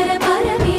పర పరమే